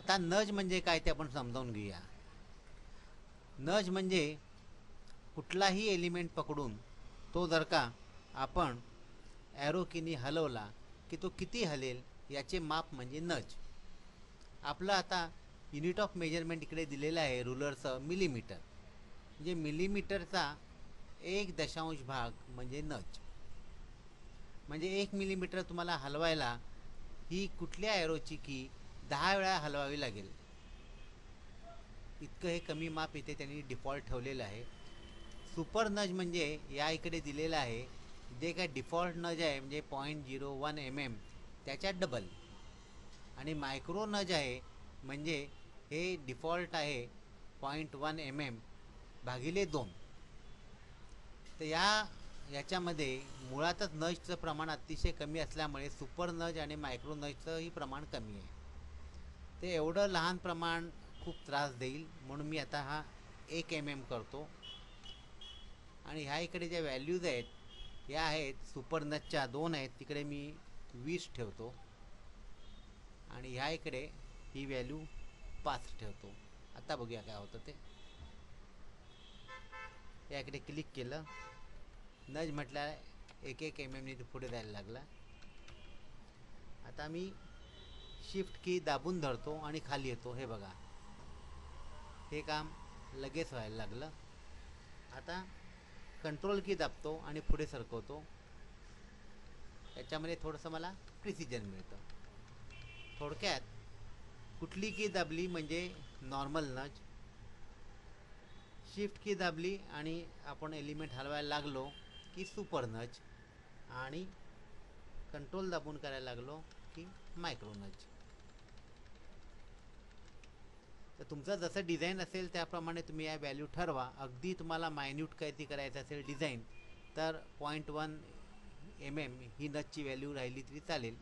आता नज म्हणजे काय ते आपण समजावून घेऊया. नज म्हणजे कुठलाही एलिमेंट पकडून तो जर का आपण ॲरोकिनी हलवला की तो किती हलेल याचे माप म्हणजे नज. आपलं आता युनिट ऑफ मेजरमेंट इकडे दिलेलं आहे रुलरचं मिलीमीटर म्हणजे मिलीमीटरचा एक दशांश भाग म्हणजे नज. म्हणजे एक मिलीमीटर तुम्हाला हलवायला ही कुठल्या ॲरोची की दहा वेळा हलवावी लागेल. इतकं हे कमी माप इथे त्यांनी डिफॉल्ट ठेवलेलं आहे. सुपर नज म्हणजे या इकडे दिलेलं आहे. जे काय डिफॉल्ट नज आहे म्हणजे point zero one M M त्याच्यात डबल आणि मायक्रो नज आहे म्हणजे हे डिफॉल्ट आहे पॉईंट वन एम एम भागिले दोन. तर या याच्यामध्ये मुळातच नजचं प्रमाण अतिशय कमी असल्यामुळे सुपर नज आणि मायक्रो नजचंही प्रमाण कमी आहे. ते एवढं लहान प्रमाण खूप त्रास देईल म्हणून मी आता हा एक एम एम करतो. आणि ह्या इकडे ज्या व्हॅल्यूज आहेत या आहेत सुपरनचच्या दोन आहेत तिकडे मी वीस ठेवतो. आणि ह्या इकडे ही व्हॅल्यू पाच ठेवतो. आता बघूया काय होतं ते. या इकडे क्लिक केलं. नज म्हटल्या एक एक एम एमने पुढे जायला लागला. आता मी शिफ्ट की दाबून धरतो आणि खाली येतो. हे बघा. हे काम लगेच व्हायला लागलं. आता कंट्रोल की दाबतो आणि पुढे सरकवतो. याच्यामध्ये थोडंसं मला प्रिसिजन मिळतं. थोडक्यात कुठली की दाबली म्हणजे नॉर्मल नच शिफ्ट की दाबली आणि आपण एलिमेंट हलवायला लागलो की सुपर नच आणि कंट्रोल दाबून करायला लागलो की मायक्रोनच तर तुमचं जसं डिझाईन असेल त्याप्रमाणे तुम्ही या व्हॅल्यू ठरवा. अगदी तुम्हाला मायन्यूट काहीतरी करायचं असेल डिझाईन तर पॉईंट वन एम एम ही नचची व्हॅल्यू राहिली तरी चालेल.